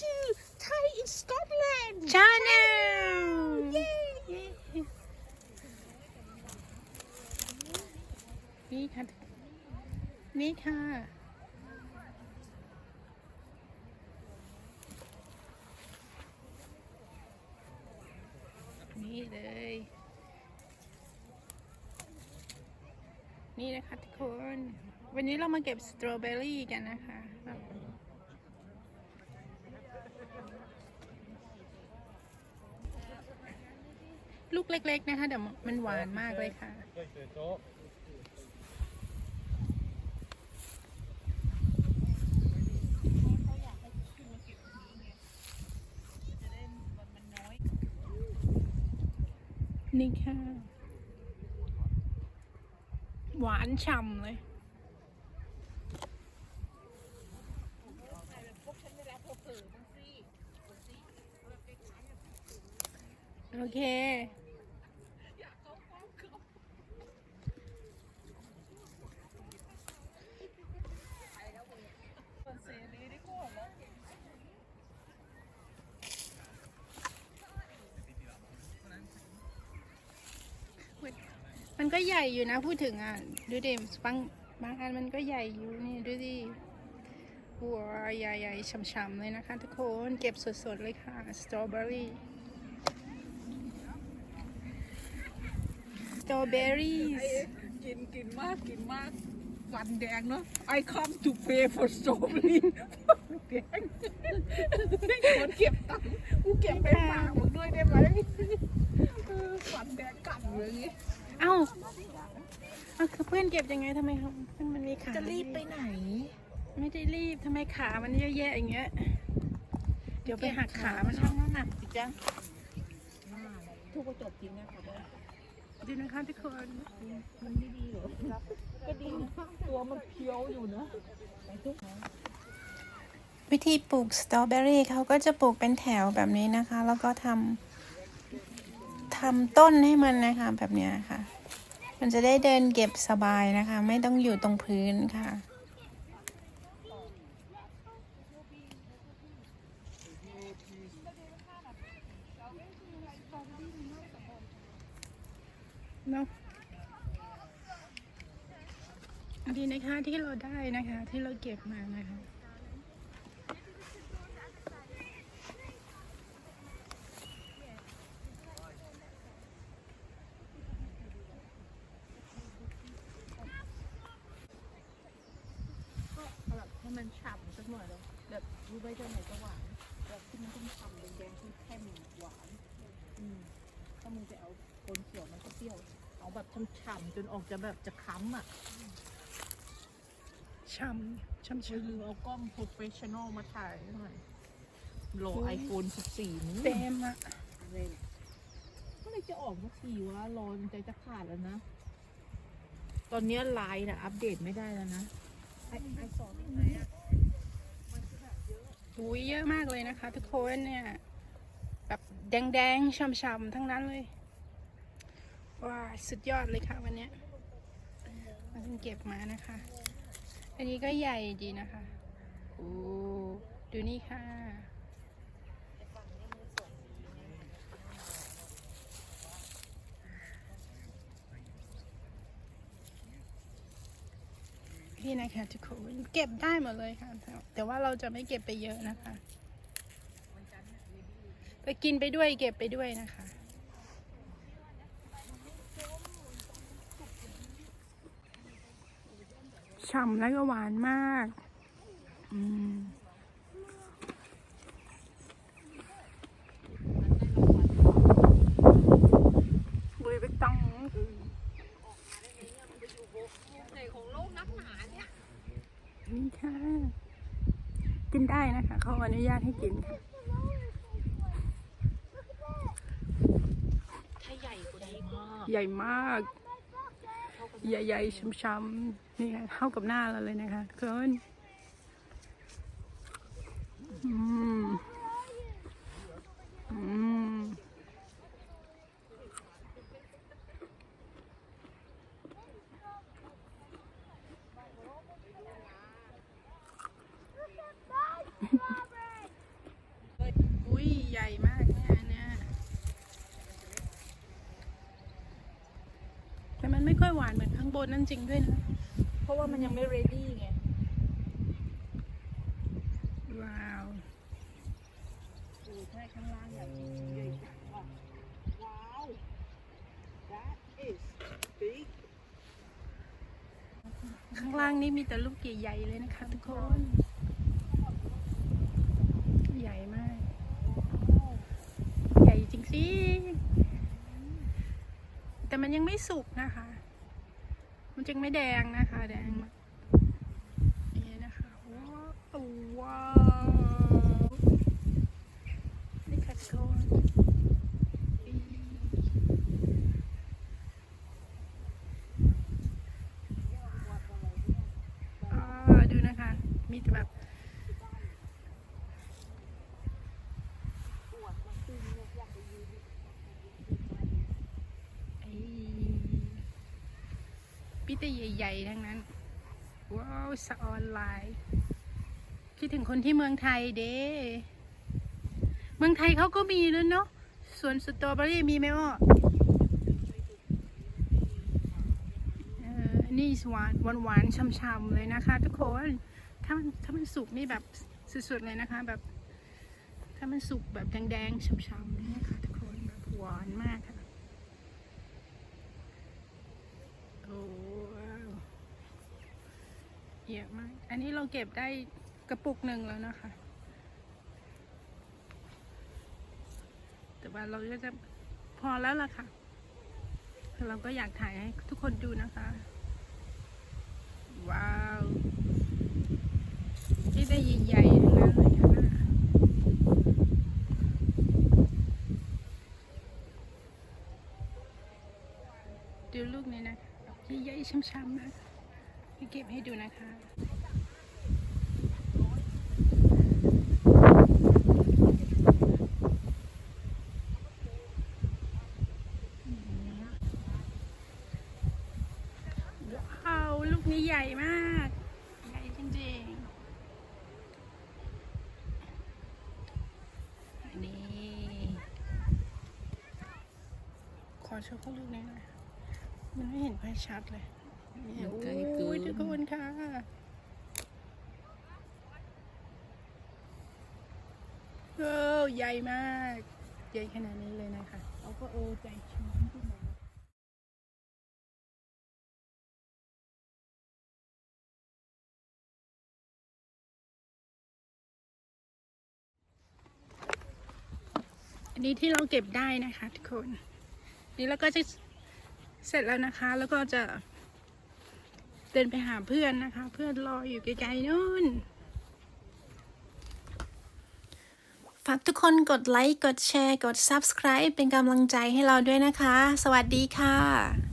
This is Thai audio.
to Thai in Scotland. ชาแนลนี่ค่ะ นี่ค่ะ นี่เลย นี่นะคะทุกคน วันนี้เรามาเก็บสตรอเบอรี่กันนะคะแบบ ลูกเล็ก ๆ นะคะเดี๋ยวมันหวานมากเลยค่ะ นี่ค่ะ หวานฉ่ำเลยโอเค ก็ใหญ่อยู่นะ พูดถึงอะ ดูดิบางบางอันมันก็ใหญ่อยู่นี่ดูดิหัวใหญ่ๆฉ่ำๆเลยนะคะทุกคนเก็บสดๆเลยค่ะสตรอเบอรี่สตรอเบอรี่กินกินมากกินมากฟันแดงเนาะ I come to pay for strawberry แดงคนเก็บตังค์กูเก็บไปฝากมึงด้วยได้ไหมฟันแดงกัดเลย เอ้าเอาคือเพื่อนเก็บยังไงทำไมครับมันมันมีขาจะรีบไปไหน ไม่ได้รีบทำไมขามันเยอะแยะอย่างเงี้ย เดี๋ยวไปหักขามันช่าเอางน้ำหนักสิจ้ะทุกกระจกจริงนะขอโทษดูนะคะทุกคนมันไม่ดีเหรอก็ดีนะตัวมันเพียวอยู่เนอะไปทุกวิธีปลูกสตรอเบอรี่เขาก็จะปลูกเป็นแถวแบบนี้นะคะ แล้วก็ทำ ทำต้นให้มันนะคะ แบบนี้ค่ะ มันจะได้เดินเก็บสบายนะคะ ไม่ต้องอยู่ตรงพื้นค่ะเนาะดีนะคะที่เราได้นะคะ ที่เราเก็บมานะคะ ให้มันฉ่ำสักหน่อยเลยแบบรู้ไว้จะไหนจะหวานแบบที่มันต้องฉ่ำแดงๆที่แค่มีหวานอืมถ้ามึงจะเอาคนเขียวมันก็เปรี้ยว เอาแบบฉ่ำๆจนออกจะแบบจะค้ำอะช่ำช่ำช่วยช่ำลืมเอากล้องโปรเฟชชั่นอลมาถ่ายหน่อยโหลไอโฟน14นี้เต็มอะก็เลยจะออกสักทีวะรอจนใจจะขาดแล้วนะ ตอนเนี้ยไลน์นะอัปเดตไม่ได้แล้วนะ อุ้ยเยอะมากเลยนะคะ ทุกคนเนี่ยแบบแดงๆช่ำๆทั้งนั้นเลยว้าสุดยอดเลยค่ะวันนี้มันเพิ่งเก็บมานะคะ อันนี้ก็ใหญ่ดีนะคะโอ้ดูนี่ค่ะ นี่นะคะทุกคนเก็บได้หมดเลยค่ะ แต่ว่าเราจะไม่เก็บไปเยอะนะคะไปกินไปด้วยเก็บไปด้วยนะคะ ฉ่ำแล้วก็หวานมาก อืมบุยไปต้อง นี่ค่ะ กินได้ นะคะเขาอนุญาตให้กินค่ะถ้าใหญ่กว่านี้มากใหญ่มาก ใหญ่ๆช้ำๆนี่ค่ะเท่ากับหน้าเราเลยนะคะทุกคนอืมอืม ค่อยหวานเหมือนข้างบนนั่นจริงด้วยนะ เพราะว่ามันยังไม่ ready ไง ว้าวดูแค่ข้างล่างอย่างนี้ใหญ่จังว่ะว้าว that is big ข้างล่างนี่มีแต่ลูกใหญ่ๆเลยนะคะทุกคน ใหญ่มาก ใหญ่จริงสิ แต่มันยังไม่ สุกนะคะ มันจึงไม่แดงนะคะ แดงมากนี่นะคะว้าวว้าวนี่ค่ะทุกคนดูนะคะ มีแต่แบบ แต่ใหญ่ๆทั้งนั้น ว้าวสะออนไลน์คิดถึงคนที่เมืองไทยเด้เมืองไทยเขาก็มีแล้วเนาะสวนสตรอเบอรี่มีไหมอ้อนี่หวานหวานหวานๆช่ำๆเลยนะคะ ทุกคน ถ้ามันถ้ามันสุกนี่แบบสุดๆเลยนะคะ แบบ ถ้ามันสุกแบบแดงๆช่ำๆนี่นะคะทุกคนแบบหวานมากค่ะ โอ้ว้าวเยอะมาก อันนี้เราเก็บได้กระปุกหนึ่งแล้วนะคะ แต่ว่าเราก็จะพอแล้วล่ะค่ะ เราก็อยากถ่ายให้ทุกคนดูนะคะ ว้าวที่ได้ใหญ่ๆทั้งนั้นเลยค่ะดูลูกนี้นะคะใหญ่ๆช้ำๆนะ พี่เก็บให้ดูนะคะ ว้าว ลูกนี้ใหญ่มาก ใหญ่จริงๆอันนี้ขอโชว์เขาลูกนี้หน่อยมันไม่เห็นไฟชัดเลยเนี่ยมันไกลเกินโอ้ย ทุกคนค่ะ โอ้ใหญ่มาก ใหญ่ขนาดนี้เลยนะคะเราก็เออใจชื้นขึ้นมาอันนี้ที่เราเก็บได้นะคะทุกคน นี่เราก็จะเสร็จแล้วนะคะ แล้วก็จะ เดินไปหาเพื่อนนะคะ เพื่อนรออยู่ไกลๆนู่น ฝากทุกคนกดไลค์ กดแชร์ กด Subscribe เป็นกำลังใจให้เราด้วยนะคะ สวัสดีค่ะ